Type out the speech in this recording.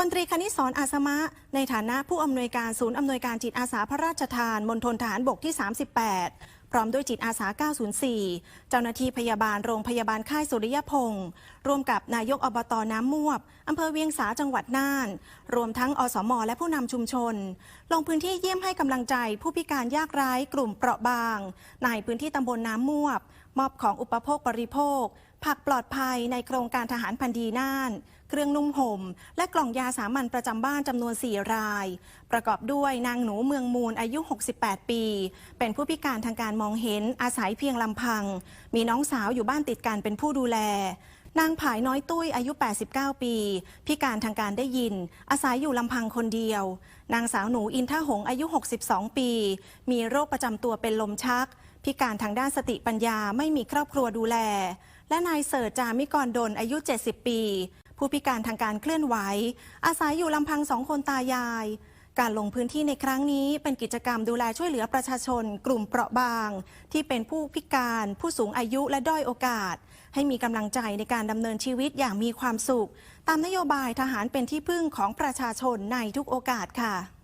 พลตรีคณิศรอาสมะ ในฐานะผู้อำนวยการศูนย์อำนวยการจิตอาสาพระราชทานมณฑลทหารบกที่ 38 พร้อมด้วยจิตอาสา 904 เจ้าหน้าที่พยาบาลโรงพยาบาลค่ายสุริยพงศ์ร่วมกับนายกอบตน้ำมวบอำเภอเวียงสาจังหวัดน่าน รวมทั้งอสมและผู้นำชุมชน ลงพื้นที่เยี่ยมให้กำลังใจผู้พิการยากไร้กลุ่มเปราะบาง ในพื้นที่ตำบลน้ำมวบมอบของอุปโภคบริโภค ผักปลอดภัยในโครงการทหารพันดีน่าน เครื่องนุ่มห่ม และกล่องยาสามัญประจำบ้านจำนวน 4 ราย ประกอบด้วยนางหนูเมืองมูลอายุ 68 ปี เป็นผู้พิการทางการมองเห็นอาศัยเพียงลำพัง มีน้องสาวอยู่บ้านติดกันเป็นผู้ดูแลนางผายน้อยตุ้ยอายุ 89 ปี พิการทางการได้ยิน อาศัยอยู่ลำพังคนเดียว นางสาวหนูอินท่าหงอายุ 62 ปี มีโรคประจำตัวเป็นลมชัก พิการทางด้านสติปัญญาไม่มีครอบครัวดูแล และนายเสิร์จามิกรดลอายุ 70 ปี ผู้พิการทางการเคลื่อนไหว อาศัยอยู่ลำพังสองคนตายาย การลงพื้นที่ในครั้งนี้เป็นกิจกรรมดูแลช่วยเหลือประชาชน กลุ่มเปราะบาง ที่เป็นผู้พิการ ผู้สูงอายุและด้อยโอกาส ให้มีกำลังใจในการดำเนินชีวิตอย่างมีความสุข ตามนโยบายทหารเป็นที่พึ่งของประชาชนในทุกโอกาสค่ะ